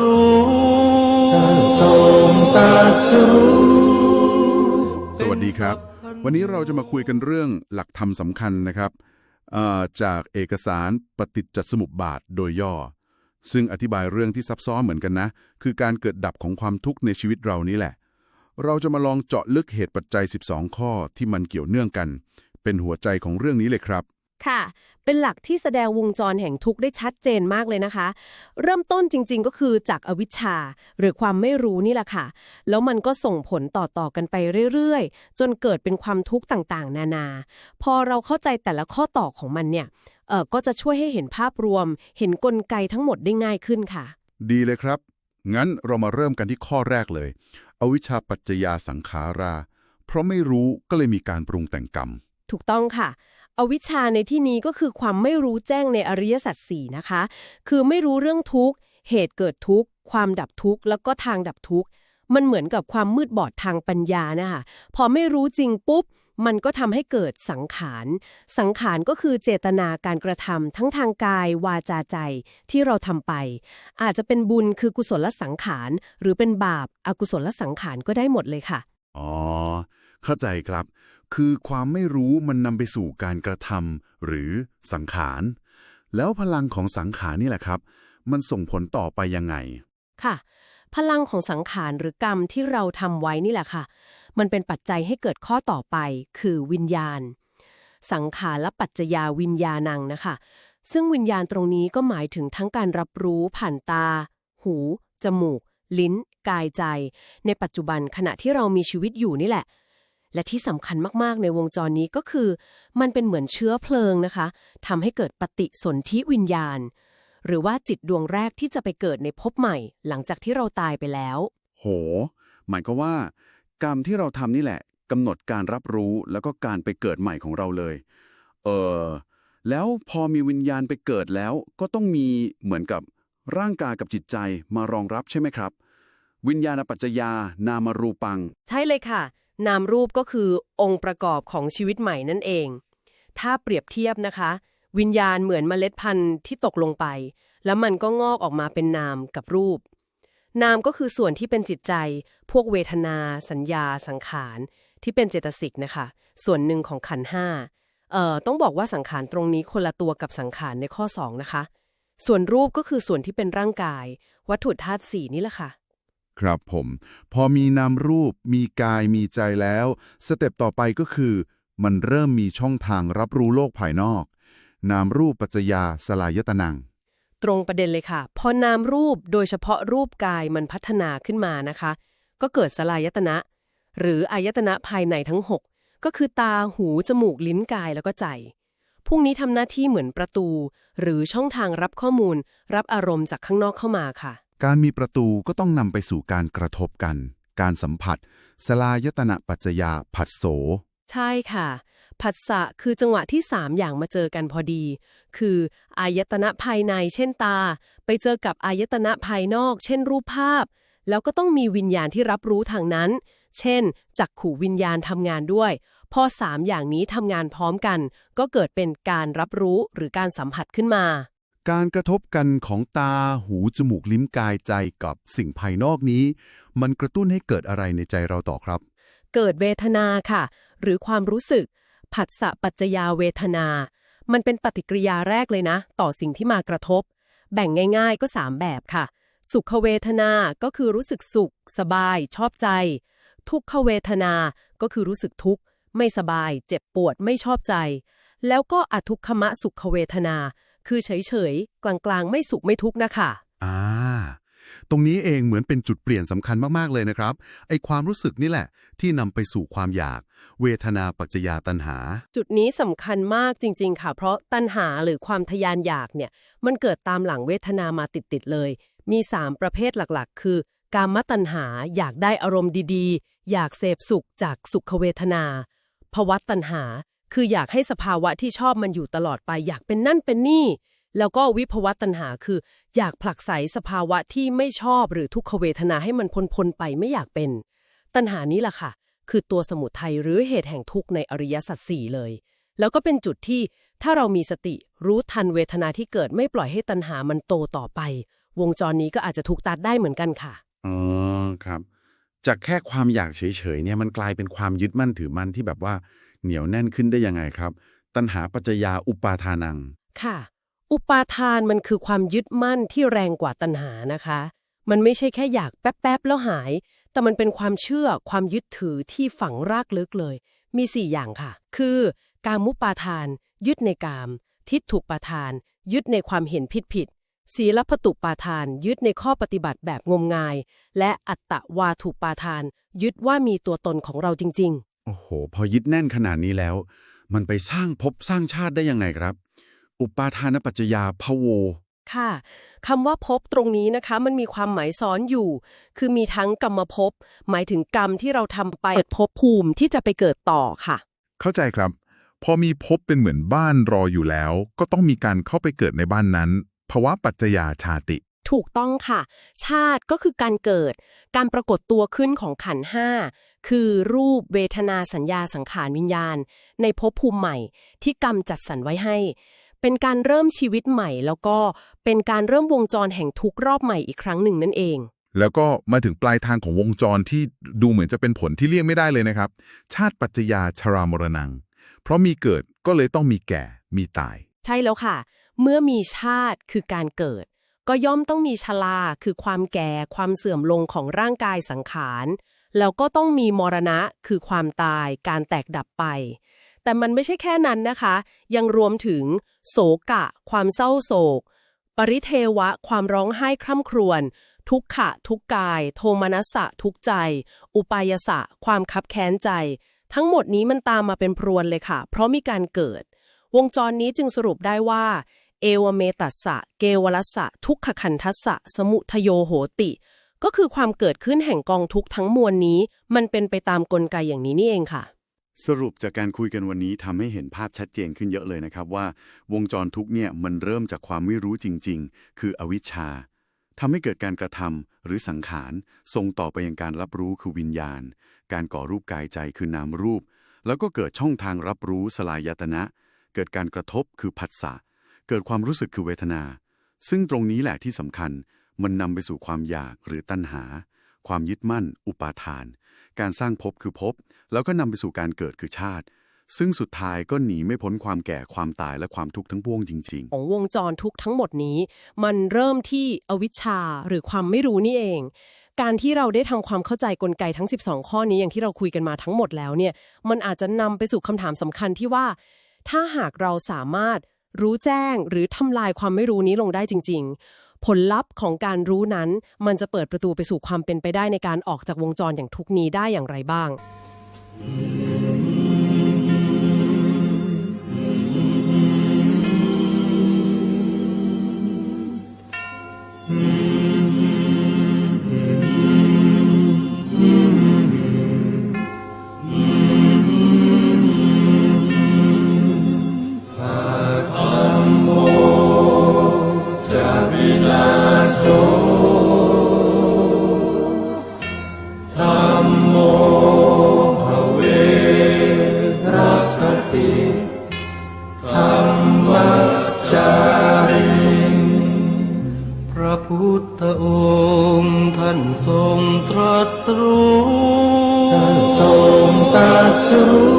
รู้ทรงตรัสรู้ สวัสดีครับ วันนี้เราจะมาคุยกันเรื่องหลักธรรมสำคัญนะครับจากเอกสารปฏิจจสมุปบาทโดยย่อ ซึ่งอธิบายเรื่องที่ซับซ้อนเหมือนกันนะ คือการเกิดดับของความทุกข์ในชีวิตเรานี่แหละ เราจะมาลองเจาะลึกเหตุปัจจัย 12 ข้อที่มันเกี่ยวเนื่องกัน เป็นหัวใจของเรื่องนี้เลยครับ ค่ะ เป็นหลักที่แสดงวงจรแห่งทุกข์ได้ชัดเจนมากเลยนะคะ เริ่มต้นจริง ๆ ก็คือจากอวิชชา หรือความไม่รู้นี่แหละค่ะ แล้วมันก็ส่งผลต่อๆกันไปเรื่อยๆ จนเกิดเป็นความทุกข์ต่างๆ นานา พอเราเข้าใจแต่ละข้อต่อของมันเนี่ยเออก็จะช่วยให้เห็นภาพรวม เห็นกลไกทั้งหมดได้ง่ายขึ้นค่ะ ดีเลยครับ งั้นเรามาเริ่มกันที่ข้อแรกเลย อวิชชาปัจจยาสังขารา เพราะไม่รู้ก็เลยมีการปรุงแต่งกรรม ถูกต้องค่ะ อวิชชาในที่นี้ก็คือความไม่รู้แจ้งในอริยสัจสี่นะคะ คือไม่รู้เรื่องทุกข์ เหตุเกิดทุกข์ ความดับทุกข์ แล้วก็ทางดับทุกข์ มันเหมือนกับความมืดบอดทางปัญญานะคะพอไม่รู้จริงปุ๊บ มันก็ทำให้เกิดสังขาร สังขารก็คือเจตนาการกระทำทั้งทางกาย วาจาใจที่เราทำไป อาจจะเป็นบุญคือกุศลสังขาร หรือเป็นบาปอกุศลสังขารก็ได้หมดเลยค่ะ อ๋อ เข้าใจครับ คือความไม่รู้มันนำไปสู่การกระทำหรือสังขาร แล้วพลังของสังขารนี่แหละครับ มันส่งผลต่อไปยังไง ค่ะ พลังของสังขารหรือกรรมที่เราทำไว้นี่แหละค่ะ มันเป็นปัจจัยให้เกิดข้อต่อไป คือวิญญาณ สังขารและปัจจยาวิญญาณังนะคะ ซึ่งวิญญาณตรงนี้ก็หมายถึงทั้งการรับรู้ผ่านตา หู จมูก ลิ้น กายใจ ในปัจจุบันขณะที่เรามีชีวิตอยู่นี่แหละ และที่สำคัญมากๆ ในวงจรนี้ก็คือ มันเป็นเหมือนเชื้อเพลิงนะคะทำให้เกิดปฏิสนธิวิญญาณ หรือว่าจิตดวงแรกที่จะไปเกิดในภพใหม่ หลังจากที่เราตายไปแล้ว โห หมายก็ว่า กรรมที่เราทำนี่แหละกำหนดการรับรู้แล้วก็การไปเกิดใหม่ของเราเลย เออแล้วพอมีวิญญาณไปเกิดแล้ว ก็ต้องมีเหมือนกับร่างกายกับจิตใจมารองรับใช่ไหมครับ วิญญาณปัจจยา นามารูปัง ใช่เลยค่ะ นามรูปก็คือองค์ประกอบของชีวิตใหม่นั่นเอง ถ้าเปรียบเทียบนะคะ วิญญาณเหมือนเมล็ดพันธุ์ที่ตกลงไป แล้วมันก็งอกออกมาเป็นนามกับรูป นามก็คือส่วนที่เป็นจิตใจ พวกเวทนา สัญญา สังขาร ที่เป็นเจตสิกนะคะ ส่วนหนึ่งของขันห้าเอ่อต้องบอกว่าสังขารตรงนี้คนละตัวกับสังขารในข้อ 2 นะคะ ส่วนรูปก็คือส่วนที่เป็นร่างกาย วัตถุธาตุสี่นี่แหละค่ะ ครับผม พอมีนามรูป มีกายมีใจแล้ว สเต็ปต่อไปก็คือ มันเริ่มมีช่องทางรับรู้โลกภายนอก นามรูปปัจจยาสลายตนัง ตรงประเด็นเลยค่ะ พอนามรูปโดยเฉพาะรูปกายมันพัฒนาขึ้นมานะคะ ก็เกิดสลายตนะ หรืออายตนะภายในทั้ง 6 ก็คือตาหู จมูกลิ้นกายแล้วก็ใจพวกนี้ทำหน้าที่เหมือนประตู หรือช่องทางรับข้อมูล รับอารมณ์จากข้างนอกเข้ามาค่ะ การมีประตูก็ต้องนำไปสู่การกระทบกัน การสัมผัส สลายตนะปัจจยาผัสโส ใช่ค่ะ ผัสสะคือจังหวะที่ 3 อย่างมาเจอกันพอดี คือ อายตนะภายในเช่นตา ไปเจอกับอายตนะภายนอก เช่นรูปภาพ แล้วก็ต้องมีวิญญาณที่รับรู้ทางนั้น เช่น จักขู่วิญญาณทำงานด้วย พอ 3 อย่างนี้ทำงานพร้อมกัน ก็เกิดเป็นการรับรู้หรือการสัมผัสขึ้นมา การกระทบกันของตาหูจมูกลิ้มกายใจกับสิ่งภายนอกนี้ มันกระตุ้นให้เกิดอะไรในใจเราต่อครับ เกิดเวทนาค่ะ หรือความรู้สึก ผัสสะปัจจยาเวทนา มันเป็นปฏิกิริยาแรกเลยนะ ต่อสิ่งที่มากระทบ แบ่งง่ายๆก็ 3 แบบค่ะ สุขเวทนาก็คือรู้สึกสุข สบาย ชอบใจ ทุกขเวทนาก็คือรู้สึกทุกข์ ไม่สบาย เจ็บปวดไม่ชอบใจ แล้วก็อทุกขมะสุขเวทนา คือเฉยๆ กลางๆ ไม่สุขไม่ทุกข์นะคะอ่า ตรงนี้เองเหมือนเป็นจุดเปลี่ยนสำคัญมากๆเลยนะครับ ไอความรู้สึกนี่แหละ ที่นำไปสู่ความอยาก เวทนาปัจจยาตัณหา จุดนี้สำคัญมากจริง ๆ ค่ะ เพราะตัณหาหรือความทยานอยากเนี่ย มันเกิดตามหลังเวทนามาติดๆเลย มี 3 ประเภทหลักๆ คือ กามตัณหาอยากได้อารมณ์ดีๆ อยากเสพสุขจากสุขเวทนาภวะตัณหา คืออยากให้สภาวะที่ชอบมันอยู่ตลอดไปอยากเป็นนั่นเป็นนี่ แล้วก็วิภวะตัณหาคือ อยากผลักไสสภาวะที่ไม่ชอบหรือทุกขเวทนาให้มันพ้นๆไปไม่อยากเป็น ตัณหานี้ล่ะค่ะ คือตัวสมุทัยหรือเหตุแห่งทุกข์ในอริยสัจสี่เลย แล้วก็เป็นจุดที่ถ้าเรามีสติรู้ทันเวทนาที่เกิดไม่ปล่อยให้ตัณหามันโตต่อไป วงจรนี้ก็อาจจะถูกตัดได้เหมือนกันค่ะอ๋อครับ จากแค่ความอยากเฉยๆเนี่ยมันกลายเป็นความยึดมั่นถือมั่นที่แบบว่า เหนียวแน่นขึ้นได้ยังไงครับ ตัณหาปัจจยาอุปาทานัง ค่ะ อุปาทานมันคือความยึดมั่นที่แรงกว่าตัณหานะคะ มันไม่ใช่แค่อยากแป๊บๆแล้วหาย แต่มันเป็นความเชื่อความยึดถือที่ฝังรากลึกเลย มี 4 อย่างค่ะ คือ การมุปาทาน ยึดในกาม ทิฏฐุปาทาน ยึดในความเห็นผิดผิดๆศีลพตุปาทาน ยึดในข้อปฏิบัติแบบงมงาย และอัตตวาทุปาทาน ยึดว่ามีตัวตนของเราจริงๆ โอ้โห พอยึดแน่นขนาดนี้แล้ว มันไปสร้างภพสร้างชาติได้ยังไงครับ อุปาทานปัจจยาพะโว ค่ะคำว่าภพตรงนี้นะคะ มันมีความหมายซ้อนอยู่ คือมีทั้งกรรมภพหมายถึงกรรมที่เราทำไปเปิดภพภูมิที่จะไปเกิดต่อค่ะ เข้าใจครับ พอมีภพเป็นเหมือนบ้านรออยู่แล้ว ก็ต้องมีการเข้าไปเกิดในบ้านนั้นภาวะปัจจยาชาติ ถูกต้องค่ะ ชาติก็คือการเกิด การปรากฏตัวขึ้นของขันธ์ห้า คือรูปเวทนาสัญญาสังขารวิญญาณ ในภพภูมิใหม่ที่กรรมจัดสรรไว้ให้ เป็นการเริ่มชีวิตใหม่ แล้วก็เป็นการเริ่มวงจรแห่งทุกข์รอบใหม่อีกครั้งหนึ่งนั่นเอง แล้วก็มาถึงปลายทางของวงจรที่ดูเหมือนจะเป็นผลที่เลี่ยงไม่ได้เลยนะครับ ชาติปัจจยาชรามรณัง เพราะมีเกิดก็เลยต้องมีแก่มีตาย ใช่แล้วค่ะ เมื่อมีชาติคือการเกิด ก็ย่อมต้องมีชราคือความแก่ความเสื่อมลงของร่างกายสังขาร แล้วก็ต้องมีมรณะคือความตายการแตกดับไป แต่มันไม่ใช่แค่นั้นนะคะ ยังรวมถึง โศกะ ความเศร้าโศก ปริเทวะ ความร้องไห้คร่ำครวญทุกขะ ทุกกาย โทมนัสสะ ทุกใจ อุปายสะ ความคับแค้นใจ ทั้งหมดนี้มันตามมาเป็นพรวนเลยค่ะ เพราะมีการเกิด วงจรนี้จึงสรุปได้ว่า เอวเมตัสสะ เกวลัสะ ทุกขขันทัสสะ สมุทโยโหติ ก็คือความเกิดขึ้นแห่งกองทุกทั้งมวลนี้ มันเป็นไปตามกลไกอย่างนี้นี่เองค่ะ สรุปจากการคุยกันวันนี้ทำให้เห็นภาพชัดเจนขึ้นเยอะเลยนะครับว่า วงจรทุกเนี่ยมันเริ่มจากความไม่รู้จริง ๆ คืออวิชชาทำให้เกิดการกระทำหรือสังขารส่งต่อไปยังการรับรู้คือวิญญาณ การก่อรูปกายใจคือนามรูป แล้วก็เกิดช่องทางรับรู้สลายยตนะ เกิดการกระทบคือผัสสะ เกิดความรู้สึกคือเวทนา ซึ่งตรงนี้แหละที่สำคัญมันนำไปสู่ความอยากหรือตัณหา ความยึดมั่น อุปาทาน การสร้างภพคือภพแล้วก็นำไปสู่การเกิดคือชาติ ซึ่งสุดท้ายก็หนีไม่พ้นความแก่ความตายและความทุกข์ทั้งปวงจริง ของวงจรทุกข์ทั้งหมดนี้ มันเริ่มที่อวิชชาหรือความไม่รู้นี่เอง การที่เราได้ทำความเข้าใจกลไกทั้ง 12 ข้อนี้อย่างที่เราคุยกันมาทั้งหมดแล้วเนี่ยมันอาจจะนำไปสู่คำถามสำคัญที่ว่า ถ้าหากเราสามารถ รู้แจ้งหรือทำลายความไม่รู้นี้ลงได้จริง ๆ ผลลัพธ์ของการรู้นั้น มันจะเปิดประตูไปสู่ความเป็นไปได้ในการออกจากวงจรอย่างทุกนี้ได้อย่างไรบ้างพ พุทธองค์ท่านทรงตรัสรู้ท่านทรงตรัสรู้